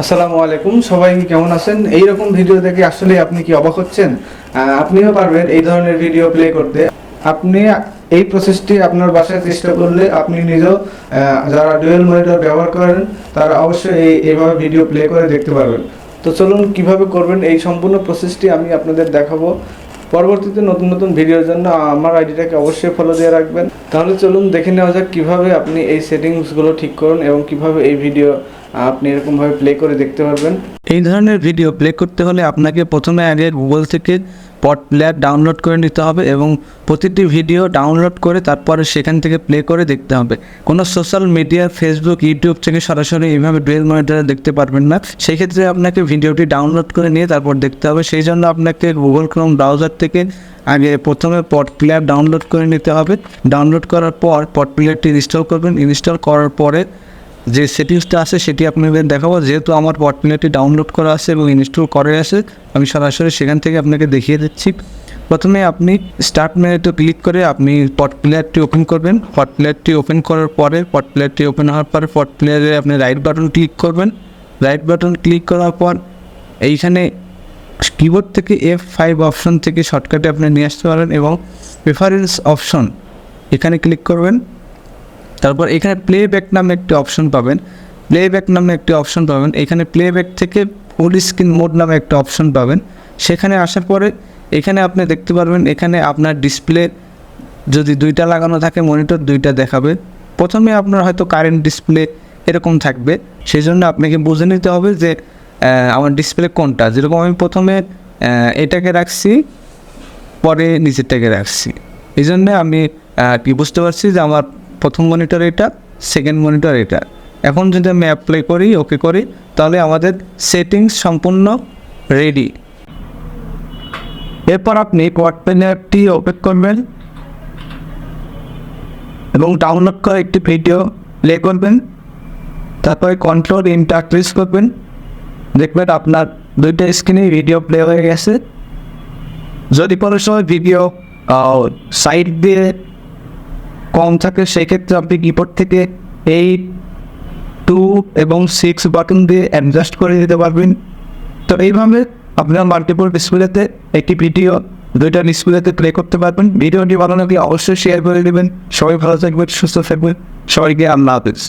আসসালামু আলাইকুম, সবাই কেমন আছেন? এই রকম ভিডিও দেখে আসলে আপনি কি অবাক হচ্ছেন? আপনিও পারবেন এই ধরনের ভিডিও প্লে করতে। আপনি এই প্রসেসটি আপনার বাসায় চেষ্টা করলে আপনি নিজেও যারা ডুয়েল মনিটর ব্যবহার করেন, তারা অবশ্যই এই, এইভাবে ভিডিও প্লে করে দেখতে পারবেন। তো চলুন, কীভাবে করবেন এই সম্পূর্ণ প্রসেসটি আমি আপনাদের দেখাবো। পরবর্তীতে নতুন নতুন ভিডিওর জন্য আমার আইডিটাকে অবশ্যই ফলো দিয়ে রাখবেন। তাহলে চলুন দেখে নেওয়া যাক কীভাবে আপনি এই সেটিংসগুলো ঠিক করুন এবং কীভাবে এই ভিডিও আপনি এরকমভাবে প্লে করে দেখতে পারবেন। এই ধরনের ভিডিও প্লে করতে হলে আপনাকে প্রথমে আগে গুগল থেকে পট প্লেয়ার ডাউনলোড করে নিতে হবে এবং প্রতিটি ভিডিও ডাউনলোড করে তারপরে সেখান থেকে প্লে করে দেখতে হবে। কোনো সোশ্যাল মিডিয়া ফেসবুক ইউটিউব থেকে সরাসরি এইভাবে ডুয়েল মনিটরে দেখতে পারবেন না। সেই ক্ষেত্রে আপনাকে ভিডিওটি ডাউনলোড করে নিয়ে তারপর দেখতে হবে। সেই জন্য আপনাকে গুগল ক্রোম ব্রাউজার থেকে আগে প্রথমে পট প্লেয়ার ডাউনলোড করে নিতে হবে। ডাউনলোড করার পর পট প্লেয়ারটি ইনস্টল করবেন। ইনস্টল করার পরে যে সেটিংসটা আছে সেটি আপনাদের দেখাবো। যেহেতু আমার পট প্লেয়ারটি ডাউনলোড করা আছে এবং ইনস্টল করে আছে, আমি সরাসরি সেখান থেকে আপনাকে দেখিয়ে দিচ্ছি। প্রথমে আপনি স্টার্ট মেনুতে ক্লিক করে আপনি পট প্লেয়ারটি ওপেন করবেন। পট প্লেয়ারটি ওপেন করার পরে পট প্লেয়ারটি ওপেন হওয়ার পরে পট প্লেয়ারে আপনি রাইট বাটন ক্লিক করবেন। রাইট বাটন ক্লিক করার পর এইখানে কিবোর্ড থেকে এফ ফাইভ অপশন থেকে শর্টকাটে আপনি নিয়ে আসতে পারেন এবং প্রেফারেন্স অপশন এখানে ক্লিক করবেন। তারপর এখানে প্লেব্যাক নামে একটি অপশন পাবেন। প্লেব্যাক নামে একটি অপশন পাবেন। এখানে প্লেব্যাক থেকে ফুল স্ক্রিন মোড নামে একটা অপশন পাবেন। সেখানে আসার পরে এখানে আপনি দেখতে পারবেন, এখানে আপনার ডিসপ্লে যদি দুইটা লাগানো থাকে মনিটর দুইটা দেখাবে। প্রথমে আপনার হয়তো কারেন্ট ডিসপ্লে এরকম থাকবে। সেই জন্য আপনাকে বুঝে নিতে হবে যে আমার ডিসপ্লে কোনটা। যেরকম আমি প্রথমে এটাকে রাখছি, পরে নিচেরটাকে রাখছি। এই জন্য আমি কি বুঝতে পারছি যে আমার প্রথম মনিটর এটা সেকেন্ড মনিটর এটা। এখন যদি আমি অ্যাপ্লাই করি ওকে করি, তাহলে আমাদের সেটিংস সম্পূর্ণ রেডি এরপর আপনি কোয়াড প্লেয়ারটি ওপেন করবেন এবং ডাউনলোড করা একটি ভিডিও প্লে করবেন। তারপরে কন্ট্রোল ইনটা প্রেস করবেন। দেখবেন আপনার দুইটা স্ক্রিনে ভিডিও প্লে হয়ে গেছে। যদি কোনো সময় ভিডিও সাইড দিয়ে কম থাকে, সেক্ষেত্রে আপনি কিবোর্ড থেকে এইট টু এবং সিক্স বাটন দিয়ে অ্যাডজাস্ট করে দিতে পারবেন। তো এইভাবে আপনার মাল্টিপল ডিসপ্লেতে একটি ভিডিও দুইটা ডিসপ্লেতে প্লে করতে পারবেন। ভিডিওটি ভালো লাগলে অবশ্যই শেয়ার করে দেবেন। সবাই ভালো থাকবেন, সুস্থ থাকবেন। সবাইকে আল্লাহ হাফিজ।